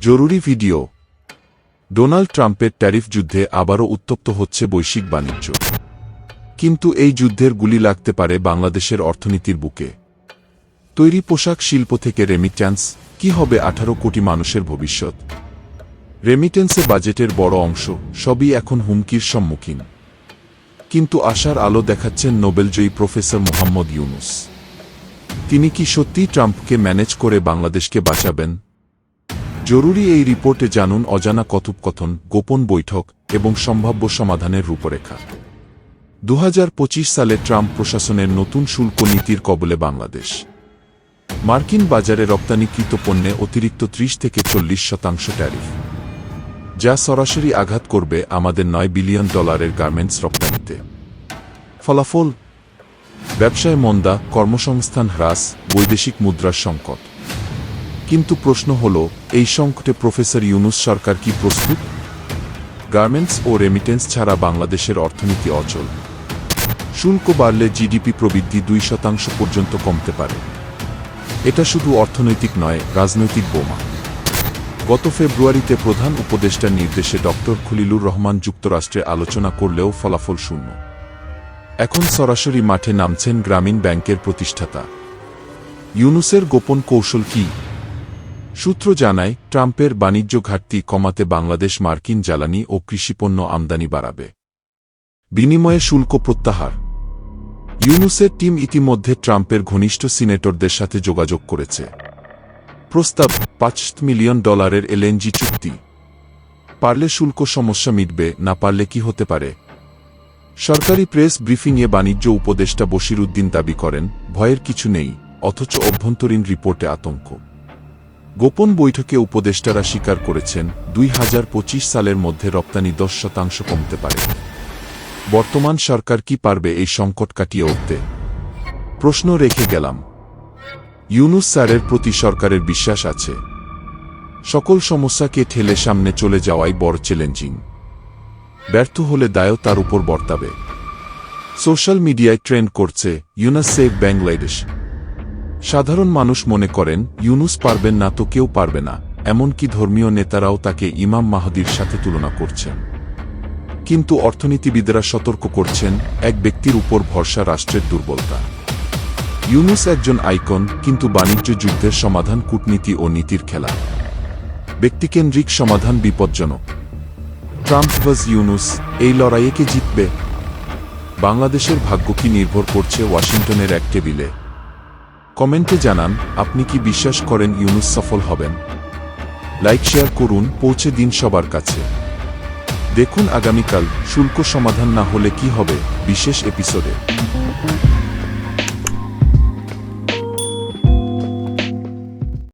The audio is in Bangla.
জরুরি ভিডিও। ডোনাল্ড ট্রাম্পের ট্যারিফ যুদ্ধে আবারও উত্তপ্ত হচ্ছে বৈশ্বিক বাণিজ্য। কিন্তু এই যুদ্ধের গুলি লাগতে পারে বাংলাদেশের অর্থনীতির বুকে। তৈরি পোশাক শিল্প থেকে রেমিট্যান্স কি হবে আঠারো কোটি মানুষের ভবিষ্যৎ? রেমিটেন্সে বাজেটের বড় অংশ, সবই এখন হুমকির সম্মুখীন। কিন্তু আশার আলো দেখাচ্ছেন নোবেলজয়ী প্রফেসর মোহাম্মদ ইউনুস। তিনি কি সত্যিই ট্রাম্পকে ম্যানেজ করে বাংলাদেশকে বাঁচাবেন? জরুরি এই রিপোর্টে জানুন অজানা কথোপকথন, গোপন বৈঠক এবং সম্ভাব্য সমাধানের রূপরেখা। দু হাজার পঁচিশ সালে ট্রাম্প প্রশাসনের নতুন শুল্ক নীতির কবলে বাংলাদেশ। মার্কিন বাজারে রপ্তানিকৃত পণ্যে অতিরিক্ত ত্রিশ থেকে চল্লিশ শতাংশ ট্যারিফ। যা সরাসরি আঘাত করবে আমাদের নয় বিলিয়ন ডলারের গার্মেন্টস রপ্তানিতে। ফলাফল? ব্যবসায় মন্দা, কর্মসংস্থান হ্রাস, বৈদেশিক মুদ্রার সংকট। কিন্তু প্রশ্ন হল, এই সংকটে প্রফেসর ইউনুস সরকার কি প্রস্তুত? গার্মেন্টস ও রেমিটেন্স ছাড়া বাংলাদেশের অর্থনীতি অচল। শুল্ক বাড়লে জিডিপি প্রবৃদ্ধি দুই শতাংশ পর্যন্ত কমতে পারে। এটা শুধু অর্থনৈতিক নয়, রাজনৈতিক বোমা। গত ফেব্রুয়ারিতে প্রধান উপদেষ্টার নির্দেশে ডক্টর খলিলুর রহমান যুক্তরাষ্ট্রে আলোচনা করলেও ফলাফল শূন্য। এখন সরাসরি মাঠে নামছেন গ্রামীণ ব্যাংকের প্রতিষ্ঠাতা। ইউনুসের গোপন কৌশল কি? সূত্র জানায়, ট্রাম্পের বাণিজ্য ঘাটতি কমাতে বাংলাদেশ মার্কিন জ্বালানি ও কৃষিপণ্য আমদানি বাড়াবে। বিনিময়ে শুল্ক প্রত্যাহার। ইউনুসের টিম ইতিমধ্যে ট্রাম্পের ঘনিষ্ঠ সিনেটরদের সাথে যোগাযোগ করেছে। প্রস্তাব পাঁচ মিলিয়ন ডলারের এলএনজি চুক্তি। পারলে শুল্ক সমস্যা মিটবে, না পারলে কি হতে পারে? সরকারি প্রেস ব্রিফিংয়ে বাণিজ্য উপদেষ্টা বশিরুদ্দিন দাবি করেন, ভয়ের কিছু নেই, অথচ অভ্যন্তরীণ রিপোর্টে আতঙ্ক। গোপন বৈঠকে উপদেষ্টারা স্বীকার করেছেন, দুই হাজার পঁচিশ সালের মধ্যে রপ্তানি দশ শতাংশ কমতে পারে। বর্তমান সরকার কি পারবে এই সংকট কাটিয়ে উঠতে? প্রশ্ন রেখে গেলাম। ইউনুস স্যারের প্রতি সরকারের বিশ্বাস আছে। সকল সমস্যাকে ঠেলে সামনে চলে যাওয়াই বড় চ্যালেঞ্জিং। ব্যর্থ হলে দায়ও তার উপর বর্তাবে। সোশ্যাল মিডিয়ায় ট্রেন্ড করছে ইউনাস সেভ বাংলাদেশ। সাধারণ মানুষ মনে করেন, ইউনুস পারবেন না তো কেউ পারবে না, এমনকি ধর্মীয় নেতারাও তাকে ইমাম মাহাদির সাথে তুলনা করছেন। কিন্তু অর্থনীতিবিদেরা সতর্ক করছেন, এক ব্যক্তির উপর ভরসা রাষ্ট্রের দুর্বলতা। ইউনুস একজন আইকন, কিন্তু বাণিজ্য যুদ্ধের সমাধান কূটনীতি ও নীতির খেলা। ব্যক্তিকেন্দ্রিক সমাধান বিপজ্জনক। ট্রাম্প ভাজ ইউনুস, এই লড়াইয়ে কে জিতবে? বাংলাদেশের ভাগ্য কি নির্ভর করছে ওয়াশিংটনের এক টেবিলে? কমেন্টে জানান, আপনি কি বিশ্বাস করেন ইউনুস সফল হবেন? লাইক, শেয়ার করুন, পৌঁছে দিন সবার কাছে। দেখুন আগামীকাল শুল্ক সমাধান না হলে কি হবে, বিশেষ এপিসোডে।